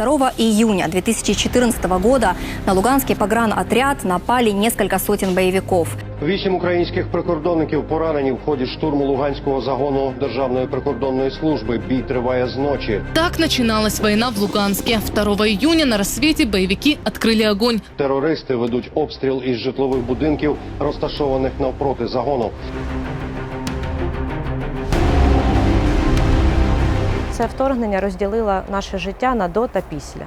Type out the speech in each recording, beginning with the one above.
2 июня 2014 года на Луганский погранотряд напали несколько сотен боевиков. Вісім українських прикордонників поранені в ході штурму Луганського загону Державної прикордонної служби. Бій триває з ночі. Так начиналась война в Луганске. 2 июня на рассвете боевики открыли огонь. Терористи ведуть обстріл із житлових будинків, розташованих навпроти загону. Це вторгнення розділило наше життя на до та після.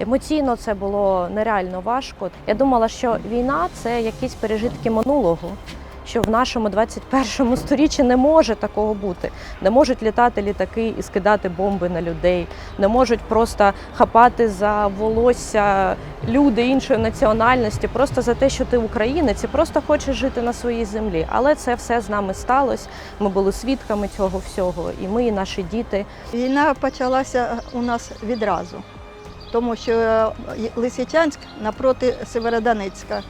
Емоційно це було нереально важко. Я думала, що війна це якісь пережитки минулого, що в нашому 21 сторіччі не може такого бути. Не можуть літати літаки і скидати бомби на людей, не можуть просто хапати за волосся люди іншої національності, просто за те, що ти українець і просто хочеш жити на своїй землі. Але це все з нами сталося. Ми були свідками цього всього, і ми, і наші діти. Війна почалася у нас відразу, тому що е, Лисичанськ напроти Северодонецька.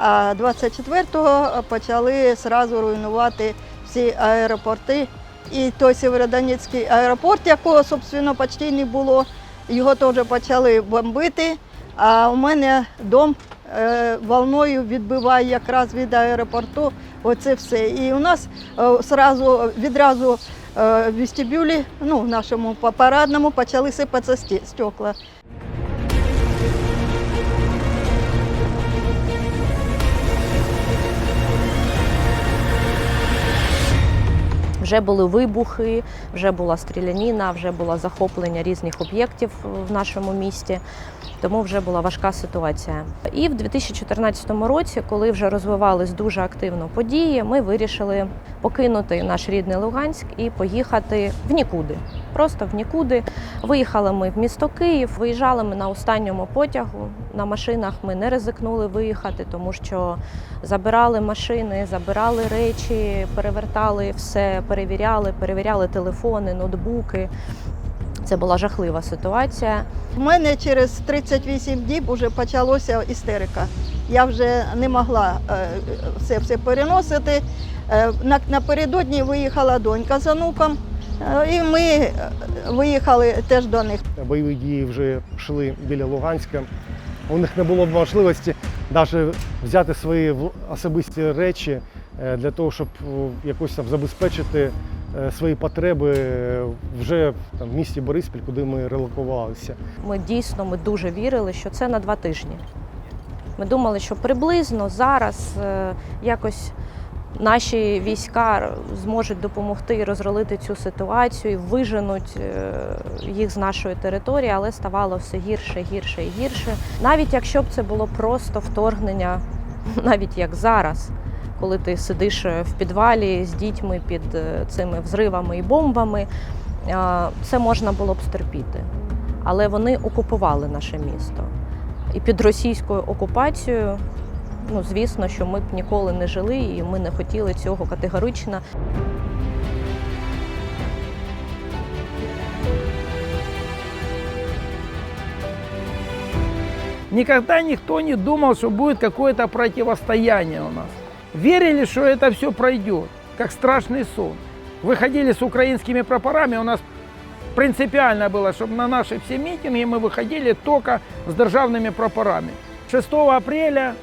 А 24-го почали одразу руйнувати всі аеропорти. І той Северодонецький аеропорт, якого, собственно, почти не було, його теж почали бомбити. А у мене дом е, волною відбиває якраз від аеропорту. Оце все. І у нас е, сразу, відразу е, в вестибюлі, ну, в нашому парадному, почали сипатися стекла. Вже були вибухи, вже була стріляніна, вже було захоплення різних об'єктів в нашому місті. Тому вже була важка ситуація. І в 2014 році, коли вже розвивались дуже активно події, ми вирішили покинути наш рідний Луганськ і поїхати в нікуди. Просто в нікуди. Виїхали ми в місто Київ, виїжджали ми на останньому потягу. На машинах ми не ризикнули виїхати, тому що забирали машини, забирали речі, перевертали все, перевіряли, перевіряли телефони, ноутбуки. Це була жахлива ситуація. У мене через 38 діб вже почалася істерика. Я вже не могла е, це все переносити. Е, Напередодні виїхала донька з онуком, е, і ми виїхали теж до них. Бойові дії вже йшли біля Луганська. У них не було можливості навіть взяти свої в- особисті речі для того, щоб якось там забезпечити свої потреби вже там, в місті Бориспіль, куди ми релокувалися. Ми дійсно ми дуже вірили, що це на два тижні. Ми думали, що приблизно зараз е, якось наші війська зможуть допомогти розролити цю ситуацію, виженуть е, їх з нашої території, але ставало все гірше, гірше і гірше. Навіть якщо б це було просто вторгнення, навіть як зараз, коли ти сидиш е, в підвалі з дітьми під цими взривами і бомбами, це можна було б стерпіти. Але вони окупували наше місто І під російською окупацією, ну звісно, що ми б ніколи не жили, і ми не хотіли цього категорично. Никогда никто не думал, что будет какое-то противостояние у нас. Верили, что это все пройдет, как страшный сон. Выходили с украинскими прапорами, у нас принципиально было, чтобы на наши все митинги мы выходили только с державными прапорами. 6 апреля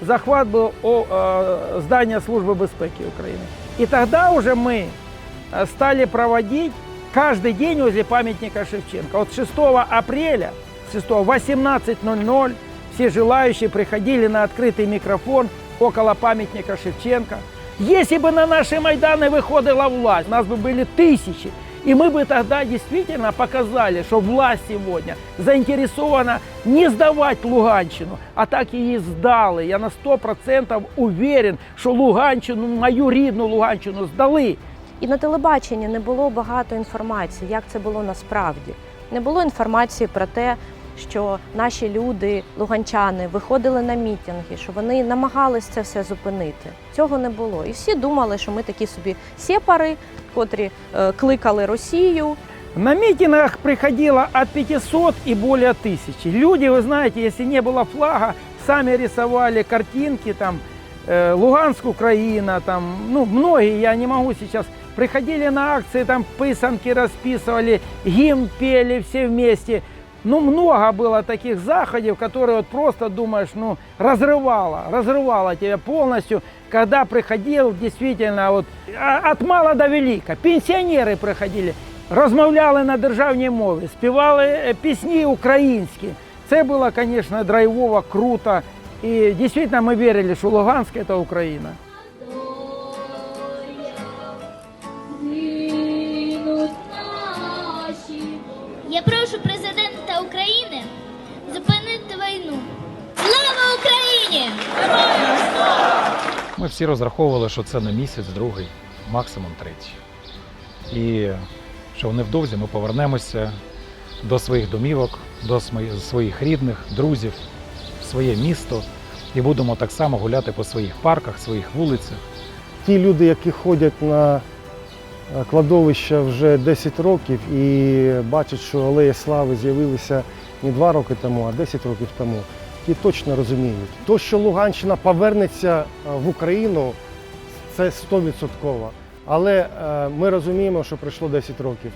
захват был о, э, здания службы безпеки Украины. И тогда уже мы э, стали проводить каждый день возле памятника Шевченко. Вот 6 апреля, с 6 18.00 все желающие приходили на открытый микрофон около памятника Шевченко. Если бы на наши Майданы выходила власть, нас бы были тысячи. И мы бы тогда действительно показали, что власть сегодня заинтересована не сдавать Луганщину, а так її здали. Я на 100% уверен, що Луганщину, мою рідну Луганщину здали. І на телебаченні не було багато інформації, як це було насправді. Не було інформації про те, що наші люди, луганчани, виходили на мітинги, що вони намагались це все зупинити. Цього не було. І всі думали, що ми такі собі сепари, котрі е, кликали Росію, На митингах приходило от 500 и более тысячи. Люди, вы знаете, если не было флага, сами рисовали картинки, там, э, Луганск, Украина, там, ну, многие, я не могу сейчас, приходили на акции, там, писанки расписывали, гимн пели все вместе. Ну, много было таких заходов, которые вот просто думаешь, ну, разрывало, разрывало тебя полностью, когда приходил действительно вот а- от мала до велика. Пенсіонери приходили, розмовляли на державній мові, співали е, пісні українські. Це було, звісно, драйвово, круто. І дійсно ми вірили, що Луганськ – це Україна. Ми всі розраховували, що це на місяць, другий, максимум третій. І що невдовзі ми повернемося до своїх домівок, до своїх рідних, друзів, в своє місто і будемо так само гуляти по своїх парках, своїх вулицях. Ті люди, які ходять на е, кладовище вже 10 років і бачать, що алеї слави з'явилися не 2 роки тому, а 10 років тому, ті точно розуміють. То, що Луганщина повернеться е, в Україну, це 100%. Але е, ми розуміємо, що пройшло 10 років.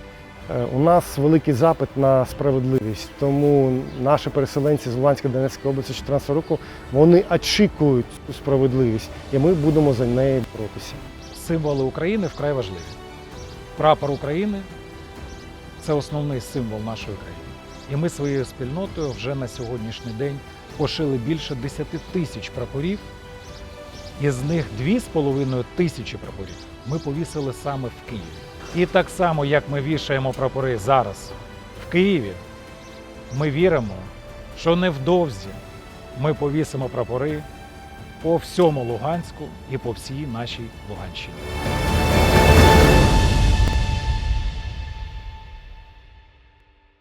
Е, У нас великий запит на справедливість, тому наші переселенці з Луганської Донецької області 14 року вони очікують справедливість, і ми будемо за неї боротися. Символи України вкрай важливі. Прапор України це основний символ нашої країни. І ми своєю спільнотою вже на сьогоднішній день пошили більше 10 тисяч прапорів, із них 2,5 тисячі прапорів ми повісили саме в Києві. І так само, як ми вішаємо прапори зараз в Києві, ми віримо, що невдовзі ми повісимо прапори по всьому Луганську і по всій нашій Луганщині.